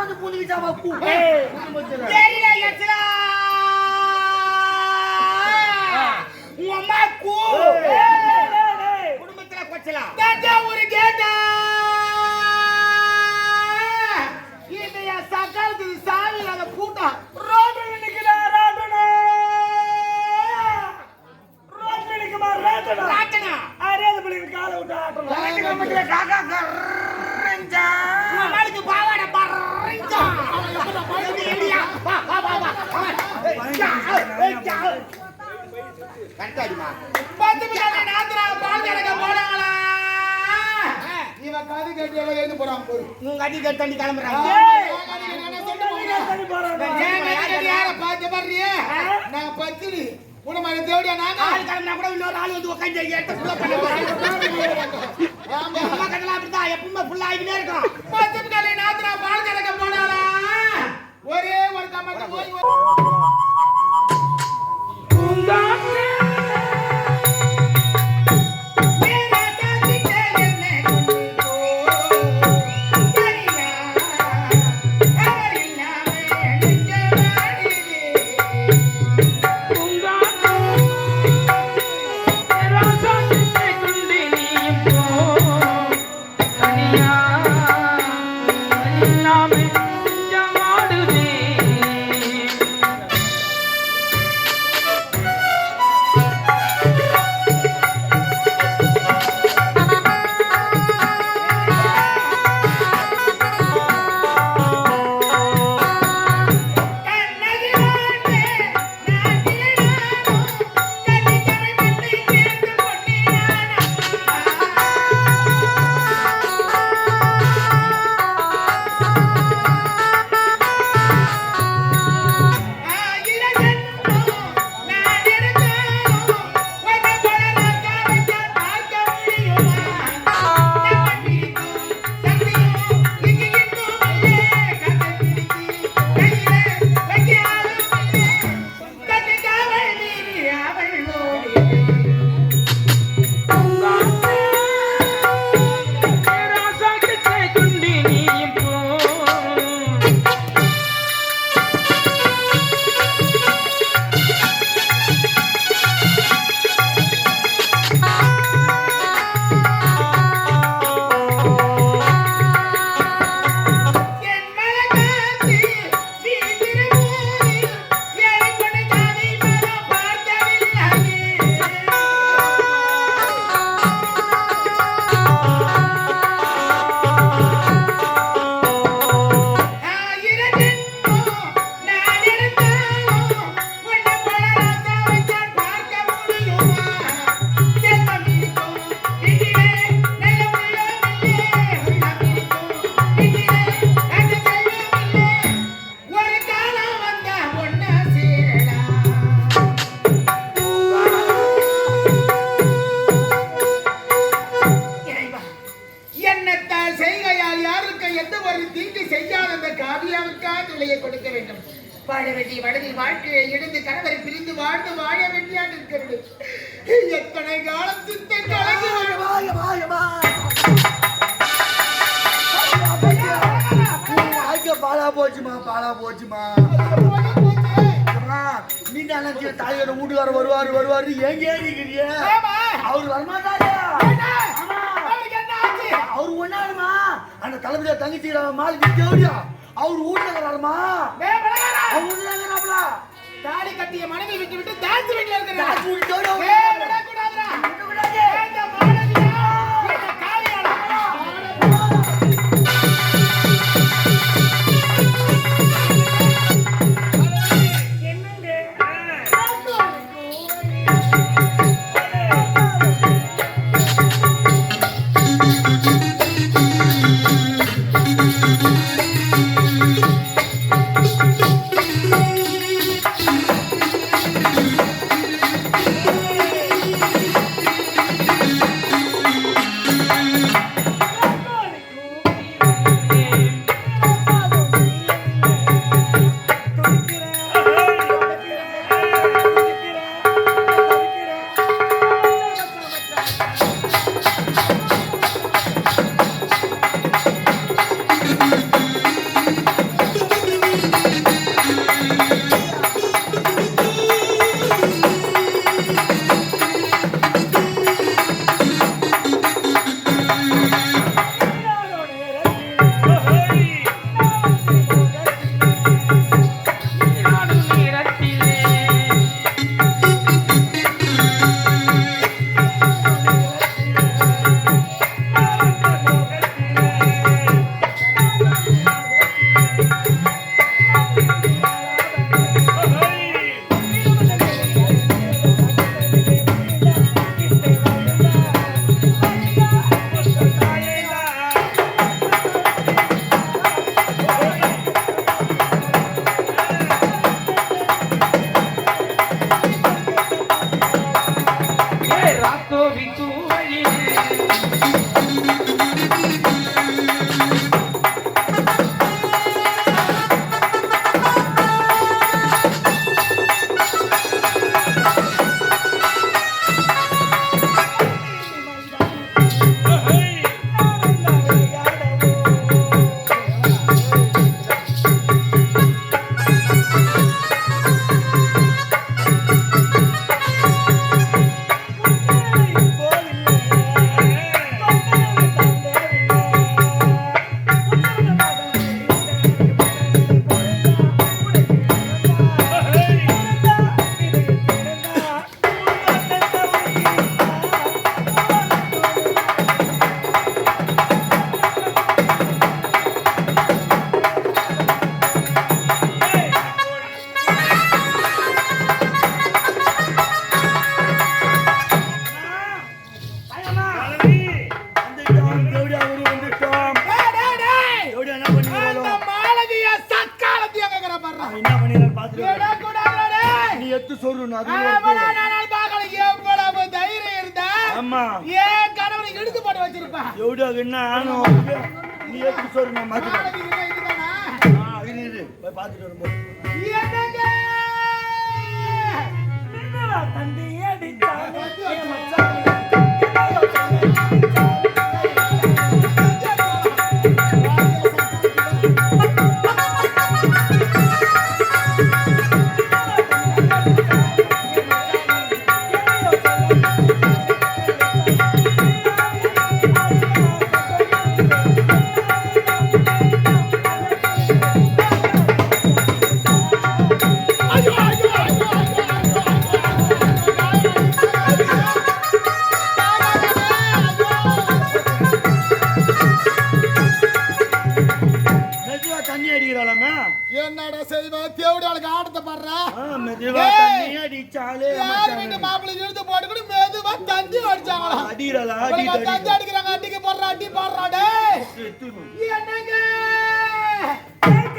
வந்து பூந்துக்கிச்சாமா பூ. தெரியல உன் அம்மா குடும்பத்துல கொச்சலா? கேட்டா ஒரு கேட்டா. இந்த சக்காலத்துக்கு சாவி இல்லாத கூட்டம் ரோட்டில் நிக்கிறா ராட்டனா ரோட்டில் நிக்கமா ராட்டனா ராட்டனா அரேது பிள்ளைங்க காலை விட்டு காக்கா கரஞ்சா கண்டாடிமா பத்து போனாங்களா இவன் கதி கட்டி எழுந்து போறான் போய் உங்க தண்ணி கிளம்புறாங்க பார்த்து பாடுறியே நாங்க பத்திரி உடம்பு தேவையா நாங்க ஆள் கூட இன்னொரு ஆள் வந்து உட்காந்து எடுத்து அம்மா கட்டலாம் அப்படிதான் எப்பவுமே ஃபுல்லா ஆகினே இருக்கும். பத்து பிள்ளைங்க நாத்தனாக பால் ஒரே ஒரு கம்மத்தை போய் வாழ்ந்து வாழ வேண்டியாக இருக்கிறது. எத்தனை காலத்திற்கு கலங்கி வாழ பாலா போச்சுமா பாலா போச்சுமா? நீ நினைச்ச தாயோட வீட்டுக்கார வருவாரு வருவாரு எங்க ஏறிக்கிறீங்க அவர் வரமாட்டாரு. அவர் ஒண்ணாருமா? அந்த தலைமையில தங்கச்சி மாளிகை தேவடியா அவர் வீட்டுல இருக்கிறாருமா? இருக்கிறாப்ல தாலி கட்டிய மனைவி விட்டு விட்டு டான்ஸ் வீட்டுல இருக்கிற ஏன் போட்டு வச்சிருப்பா. எவ்வளோ என்ன ஆனும் நீ சொல்லு நான் போய் பார்த்துட்டு வரும்போது. என்னங்க? பாடுறா ஆ, மெதுவா. தண்ணி அடிச்சாலே யார் வீட்டு மாப்பிள்ளை இழுத்து போட்டுக்கிட்டு மெதுவா தந்தி அடிச்சாங்களா? அடிட்டு தந்தி அடிக்கிறாங்க அடிக்க போடுறா அடி போடுறா டேய்! என்னங்க? யார்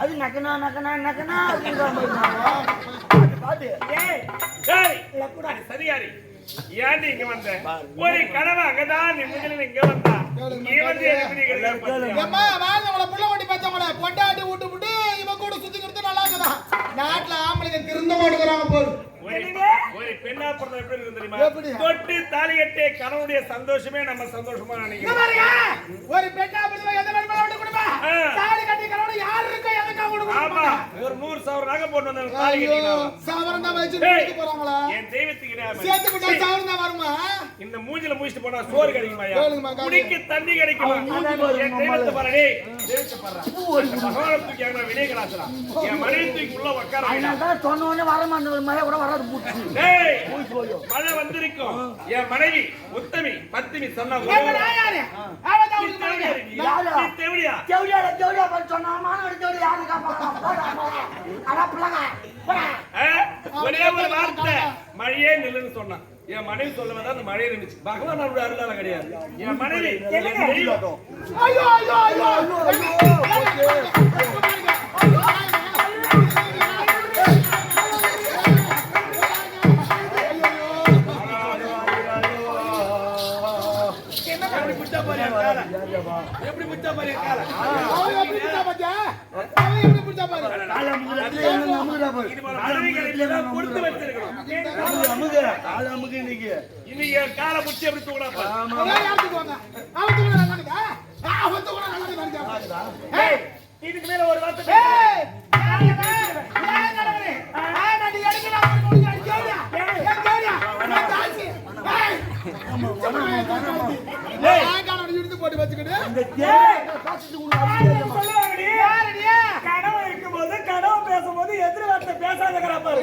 அது நக்கனா நக்கனா நக்கனா அப்படின்ற மாதிரி நான் பாத்து பாத்து ஏய் ஏய், லக்குடா சரியாரி. இங்க வந்த? ஒரு கனவு அங்கதான் நீ முதலில் இங்க வந்தா. இங்க வந்து புள்ள பார்த்தவங்கள பொண்டாட்டி விட்டு விட்டு இவன் கூட சுத்திக்கிறது நல்லா இருக்குதா? நாட்டுல ஆம்பளைங்க திருந்த மாட்டேங்கிறாங்க போல். ஒரு பெண்ணா பிறந்த எப்படி இருக்கு தெரியுமா? தொட்டு சந்தோஷமே நம்ம சந்தோஷமா நினைக்கிறோம். ஒரு பெண்ணா பிடிச்சவங்க எந்த விட்டு கொடுப்பா ஆ. தாலி கட்டி கலவரம் யாரு இருக்கோ எதுக்கா ஆமா கொடுக்க ஒரு நூறு சவரம் நகை போட்டு வந்த தாலி கட்டினா சாவரம் தான் வச்சு போறாங்களா? என் தெய்வத்துக்கு. சேர்த்து விட்டா சாவரம் தான் வருமா? இந்த மூஞ்சில முடிச்சிட்டு போனா சோறு காது. குடிக்க தண்ணி கிடைக்குமா? தெய்வத்தை பாரு டேய் தெய்வத்தை பாரு அந்த பகவானை தூக்கி என் மனைவி தூக்கி உள்ள உட்கார வைடா. அதனால சொன்ன உடனே வர மாட்டேன். மழை கூட வராது மழை வந்திருக்கும். என் மனைவி உத்தமி பத்தினி சொன்னா? தேவடியா ஜவுளியா பண்ண சொன்னா ஒரு வார்த்தை. மழையே நில்லுன்னு சொன்னான். என் மனைவி சொல்லவதான் அந்த மழையை நின்னுச்சு. பகவான் அவருடைய அருளால கிடையாது. என் மனைவி கொடுத்து வச்சிருக்கணும். அமுகு அமுகு கால அமுகு இன்னைக்கு. இன்னைக்கு காலை பிடிச்சி எப்படி இதுக்கு மேல ஒரு வார்த்தை போட்டு வச்சுக்கிட்டு. பேசும்போது எதிர் வார்த்தை பாரு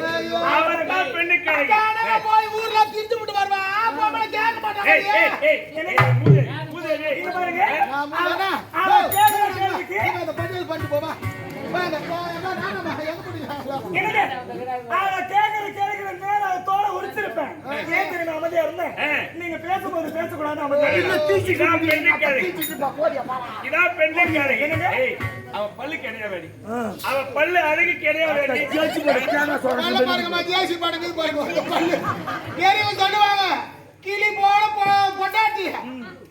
போய் ஊர்ல விட்டு வருவா பொம்பளை கேட்க மாட்டாங்க ஏய், ஏய். இங்க பாருங்க. அவன் கேள்விக்கு நீங்க அந்த பண்ணிட்டு? என்னங்க கேள்விக்கு தெரியுமா அமைதியா இருந்தேன். நீங்க பேசும்போது பேசக்கூடாது அமைதியா. தூக்கி இதான் பெண்ணுக்காரி. தூக்கிட்டு போ, போடியா, போடா. இதான் பெண்ணுக்காரி. ஏய், அவ பல்லு பல்லு அழகு ஜெயிச்சு பாருங்கம்மா ஜேசி பாடுங்க பாருங்க பல்லு. பெரியவங்க சொல்லுவாங்க கிளி போல பொ- பொண்டாட்டி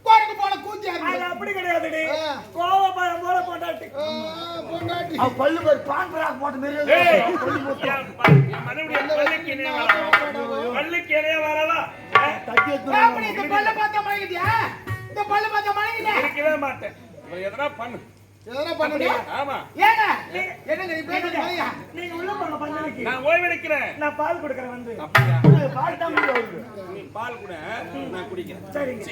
குரங்கு போல கூத்தியா அது இருக்கு அப்படி கிடையாதுடி ஆ. கோவப்பழம் போல போட்டாட்டி ஆ, பொண்டாட்டி அவ பல்லு பேர் பான் பிராக் போட்ட மாதிரி பல்லுக்கு இணையா வரலாம். இந்த பல்ல பார்த்தா மழகிட்டியா இந்த பல்ல பார்த்தா மழகிட்டியா இருக்கவே மாட்டேன். எதனா பண்ணு. எதனா பண்ணுறியா ஆமா. ஏங்க? என்னங்க நீ பேசுறது மழையா நீங்க உள்ள போங்க நான் ஓய்வெடுக்கிறேன். நான் பால் கொடுக்கறேன் வந்து. அப்படியா? பால் தான் முடியும் அவருக்கு. நீ பால் கூட நான் குடிக்கிறேன். சரிங்க.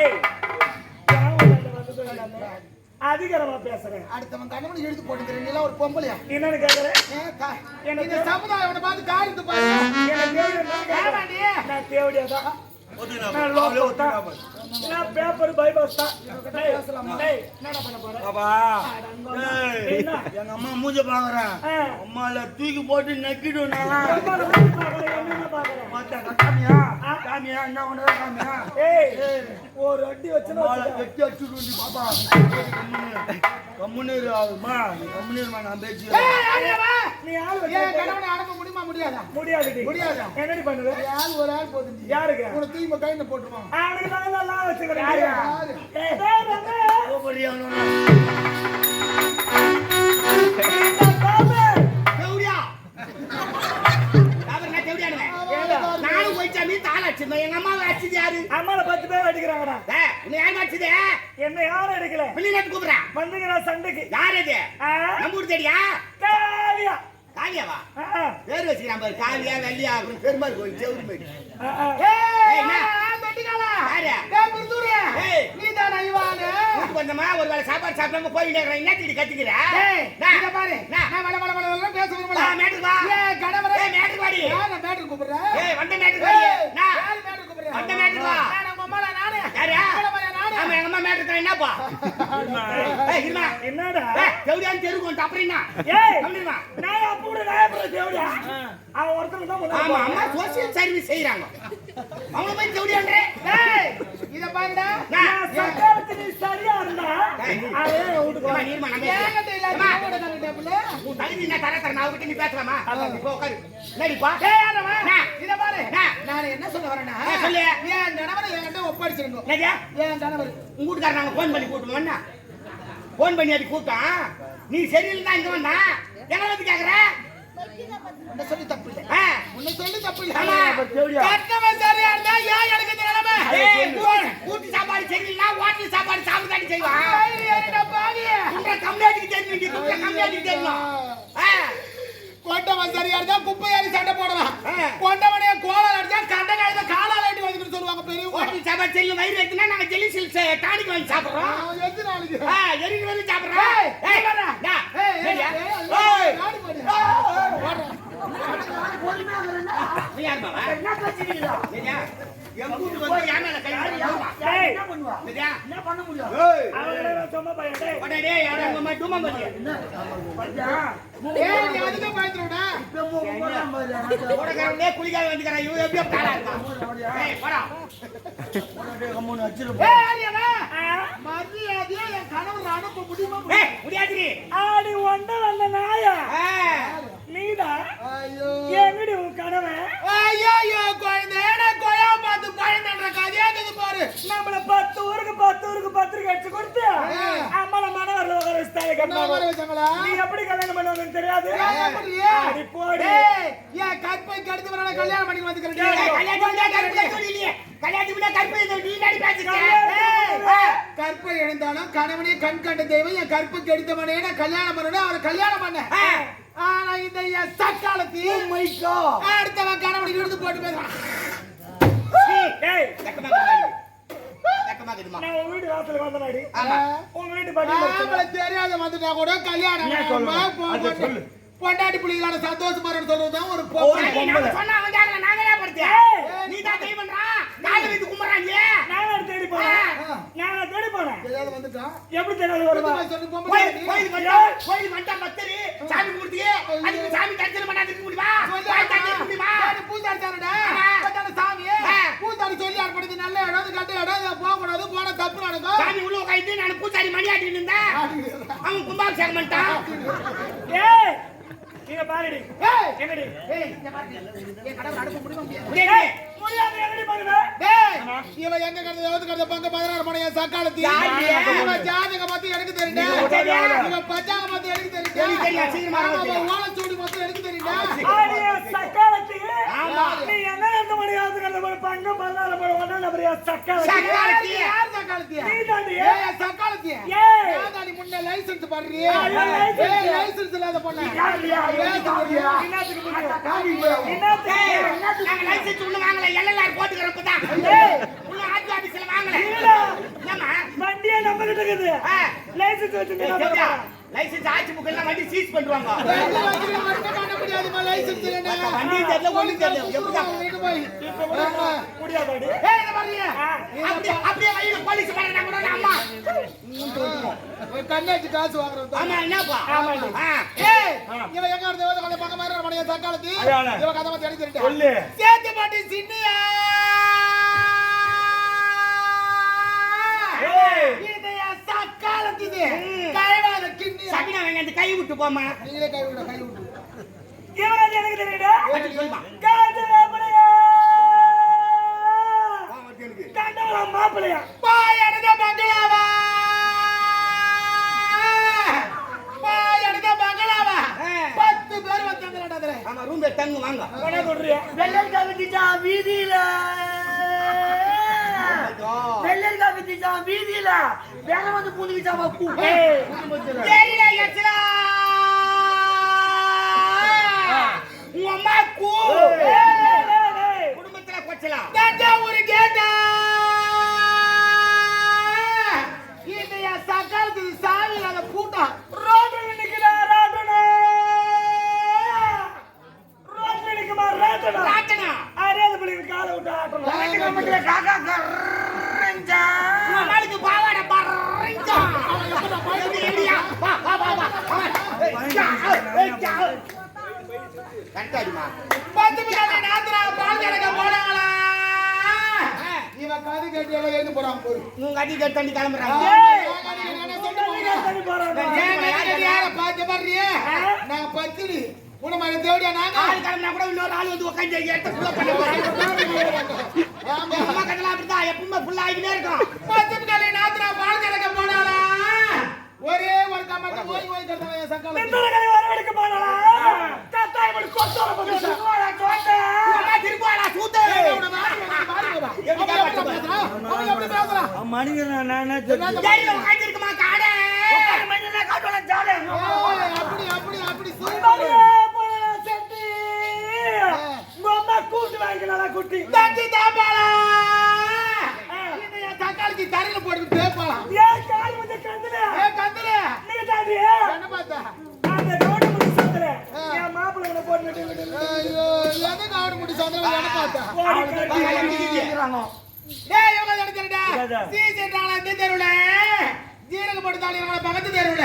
ஏய் யாரும் வந்து அதிகாரமா பேசுறேன். அடுத்தவன் கண்ணமணி எழுதி போட்டுக்கிற நீ ஒரு பொம்பளையா? என்னன்னு கேக்குறேன்? இந்த சமுதாயம் அவனை பார்த்து காரித்து பாரு. எனக்கு தேவையா என்னன்னு கேக்குறேன். ஏமாண்டி? நான் லோக்கல் தான். நான் பேப்பர் பைபாஸ் தான்? எங்க அம்மா மூஞ்ச பாக்குறேன். அம்மால தூக்கி போட்டு நக்கிடும் நான் காமியா என்ன பண்ணுற காமியா ஏய், ஒரு அடி வச்சுக்க. வெட்டி அடிச்சுட்டு பாப்பா கம்முன்னு இரு ஆகுமா இருமா நான் பேச்சு? நீ ஆள் வச்சு கணவனை அடக்க முடியுமா முடியாதா முடியாதுடி. முடியாதா? என்னடி பண்ணுவ? ஆள் ஒரு ஆள் போதும் யாருக்கு? உன தூக்கி கையில போட்டுருவான் அவனுக்கு நான் நல்லா வச்சுக்கிறேன். ஏய். நீதானா இவானு? வீட்டுக்கு வந்தோமா ஒரு வேளை சாப்பாடு சாப்பிடாம கோயில் என்ன திடி கத்திக்கிற ஏய், பாரு. நான் வள, வள, வள, வளன்னு மேட்டுக்கு வா. மேட்டுக்கு வாடி. மேட்டுக்கு கூப்பிடுறேன்? வந்த மேட்டுக்கு வாடி ஏய், நான் யார் மேட்டுக்கு கூப்பிடுறேன்? வந்த மேட்டுக்கு வா. நான் உங்க அம்மால நானு. யாரு? உங்கள மாதிரியா நானு? அம்மா மேட்டுக்கு என்னப்பா என்னடா? தேவடியான்னு ஏய் நான் அப்ப கூட தேவடியா அவன் ஒருத்தர் தான் ஆமா அம்மா சோசியல் சர்வீஸ் செய்யறாங்க அவங்க போய் தேவடியான்றே ஏய், இத பாருடா. நான் நீ சரியா இருந்தா வீட்டுக்கு ஏங்கிட்ட டேபிளு. உன் தகுதி என்ன தர தர நான் அவகிட்ட நீ பேசலாமா உட்காரு ஏய், ஆண்டவா. நான். இத பாரு. நான். என்ன சொல்ல வரேன்னா, சொல்லு. கணவரை என்கிட்ட ஒப்படைச்சிருங்க. என்னது என் கணவர். உங்க வீட்டுக்கார நாங்க போன் பண்ணி கூட்டணும்னா போன் பண்ணி அது கூட்டம் நீ சரியில்லை இங்க வந்தா என்ன வந்து கேக்குற உன்னை சொல்லி தப்பு இல்லை. உன்னை சொல்லி தப்பு இல்லை. கட்டவன் சரியா இருந்தா ஏன் எனக்கு இந்த நிலைமை? கூட்டு சாப்பாடு சரியில்லை ஹோட்டல் சாப்பாடு சாப்பிட்டு செய்வான். குன்ற கம்மியாட்டுக்கு தெரியும் குன்ற கம்மியாட்டுக்கு தெரியும். ஆ, கொண்டவன் சரியா இருந்தா குப்பை ஏறி சண்டை அடிச்சா கண்ட காலத்துல வந்துட்டு சொல்லுவாங்க பெரியவங்க ஹோட்டல் சாப்பாடு சரியில்லை வயிறு எடுத்துனா நாங்க ஜெல்லி சில்ஸ் டானிக் வாங்கி சாப்பிடுறோம் எத்தனை நாளைக்கு ஆ, வந்து சாப்பிடுறோம் ஏய். டா, ஏய், ஏய். நீ யார்? என்ன சரியா? என்ன பண்ண முடியும்? குளிக்காத வந்துக்கிறான். இவன் எப்படியோ தாளா இருக்கான். மரியாதையா என் கணவர் அனுப்ப முடியுமா? ஏய், முடியாதுடி. ஆடி ஒண்ட வந்த நாயா ஆ, நீதா ஐயோ எங்கடி உன் கணவன் ஐயோ ஐயோ குழந்தை கொயா பார்த்து குழந்தைன்ற கதையா இருக்குது பாரு நம்மள ஊருக்கு பத்திரிக்கை அடிச்சு கொடுத்து அம்மால மனவரில் உட்கார வச்சுட்டாங்க என்ன கண்ணாடி. வர வச்சாங்களா? நீ எப்படி கல்யாணம் பண்ணுவாங்கன்னு தெரியாது? அடி போடி. ஏன் கற்பை கெடுத்து வர கல்யாணம் பண்ணி ஏய். கற்பை எழுந்தாலும் கணவனே கண் கண்ட தெய்வம் என் கற்பு கெடுத்தவனே கல்யாணம் பண்ணணும் அவரை கல்யாணம் பண்ணேன் ஆ. ஆனா இந்த என் சக்காலத்தி மைக்கா. அடுத்தவன் கணவனுக்கு எடுத்து போட்டு பேசுறான் நான் வீட்டு வந்தனாடி. உங்க வீட்டு பட்டி தெரியாத வந்துட்டா கூட கல்யாணம் சொல்லு. பொண்டாட்டி பிள்ளைகளோட சந்தோஷமா சொல்றதுதான் ஒரு ஒரு பொம்பளை. நாங்க சொன்னா நாங்க ஏன் படுத்தியா? நீ தான் தெய்வம் பண்றான். காலை வைத்து நான் தேடி போறேன் தெரியாத எப்படி தெரியாது வருவா? சொல்லு போம்பா கோயில் மச்சான் கோயில் மச்சான் பத்தரி சாமி சாமி தரிசனம் பண்ணா திருப்பி முடிவா கோயில் தரிசனம் முடிவா நல்ல இடம் கட்ட இடம் போக கூடாது தப்பு நடக்கும். சாமி உள்ள உட்கார்ந்து நான் பூசாரி மணி ஆட்டிட்டு இருந்தேன் அவன் கும்பாபிஷேகம் பண்ணிட்டான் ஏய் நீங்க பாருடி. ஏய். எங்கடி? ஏய் இந்த பாருடி ஏய் கடவுள் அடுப்பு முடியும் ஏய் இவன் எங்க கிடந்து எவ்வளவு கிடந்து பங்கு பதினாறு மணி என் சக்காலத்தி? இவன் ஜாதகம் பத்தி எனக்கு தெரியுண்டா நீ தெரியா? இவன் பஞ்சாங்க பத்தி எனக்கு தெரியும், ஓலைச்சுவடி பத்தி எனக்கு ஆமா. நீ என்ன எந்த மணியாவது கண்ட போய் பங்கு பதினாறு போய் ஒன்னா நபரியா சக்காலத்தி. யார் சக்காலத்தியா? நீ தாண்டி முன்ன லைசென்ஸ் பண்றீ லைசென்ஸ் இல்லாத பொண்ணு? யாருயா? என்னத்துக்கு புரியும்? என்னத்துக்கு ஏய், என்னத்துக்கு நாங்க லைசென்ஸ் இன்னும் வாங்கல எல்எல்ஆர் போட்டுக்கிறோம் இப்பதான் ஏய். இன்னும் ஆர்டி ஆபீஸ்ல வாங்கல. இல்லடா. என்னம்மா? வண்டியே நம்ம கிட்ட இருக்குது. லைசென்ஸ்? பரவாயில்ல. லைசென்ஸ் ஆட்சி புக் எல்லாம் வண்டி சீஸ் பண்ணுவாங்க வண்டி தெரியல ஒண்ணு தெரியல. ஆ. அப்படியே அப்படியே வழியில போலீஸ் வரனா கூட அம்மா. கண்ணாச்சு காசு வாங்குறோம் ஆமா என்னப்பா ஆமாண்டி. ஆ. ஏய் இவன் எங்க இருந்து வந்து கொஞ்சம் பக்கம் மாதிரி மணிய தக்காளத்தி அதானே. இவன் கதை பத்தி எடுத்து சொல்லு. சேர்த்து பாட்டி சின்னியா. ஏய். கிண்ணியா சபினா வேங்க அந்த கை விட்டு போமா கை விட கை விட்டு இவன் அது எனக்கு தெரியுடா சொல்லுமா. காது மாப்பிளையா கண்டவள மாப்பிளையா பங்களாவா? பாய் எடுத்த பங்களாவா? ஆ. பத்து பேர் வந்தாங்கடா அதுல. ஆமா ரூம்ல தங்கு வாங்க. என்ன சொல்றியா வெள்ளல் கவித்திச்சா வீதியில. வெள்ளல் கவித்திச்சா வீதியில வேற வந்து புதுக்கிச்சா பூ. உன் அம்மா கூ. குடும்பத்துல கொச்சலாம் கேட்டா ஒரு கேட்டா. இதைய சக்காலத்துக்கு சாவி கூட்டம் கரெக்டாடிமா பத்து பிள்ளைங்க நேரத்துல பால் கறக்க போனாங்களா இவன் கதை கேட்டு எல்லாம் எழுந்து போறான் போய் உங்க அடி கட்டு தண்ணி கிளம்புறாங்க கதை? நாங்க பத்தினி. மாதிரி தேவடியா நாங்க? ஆள் கிளம்பினா கூட இன்னொரு ஆள் வந்து உட்காந்து எடுத்து ஃபுல்லா பண்ண போறாங்க. அம்மா கட்டலாம் அப்படிதான் எப்பவுமே ஃபுல்லா ஆகிட்டே இருக்கும் பத்து பிள்ளைங்க நேரத்துல பால் கறக்க போனாளா? ஒரே ஒரு கம்மத்தை ஓய் ஓய் கட்டுறவன் என் சக்காலத்து. நித்தல கதை வரவெடுக்க போனாளா? கொத்தோட போட்டு சும்மாடா கோட்டை. திருப்பாடா சூத்து. அவன் எப்படி பேசுறான்? அவன் எப்படி பேசுறான்? மனிதன் நான் என்னது ஜெயில உட்காந்துருக்குமா காடை ஏய், அப்படி அப்படி அப்படி சொல்லு. அப்படியே போனா செட்டி. உங்க அம்மா கூட்டு வாங்கிக்கலாம்டா குட்டி. தட்டி தாப்பாளா? இதை என் தக்காளிக்கு தரையில போட்டு தேப்பாளா? ஏன் கால் வந்து கந்துல? ஏய், கந்தலு, நீ தாண்டி. என்ன பார்த்தா? அந்த ரோடு முடி சந்தில. என் மாப்பிள்ளை உன்னை போட்டு விட்டு விட்டு ஐயோ, எதுக்கு அவனை முடி சொந்தம் என்ன பார்த்தா? ஓடி கட்டி. டேய், இவங்க எடுத்துருடா. சீசன்றாங்களா இந்த தெருவுல? ஜீரக போட்டு தாளிடுறாங்களா பக்கத்து தெருவுல?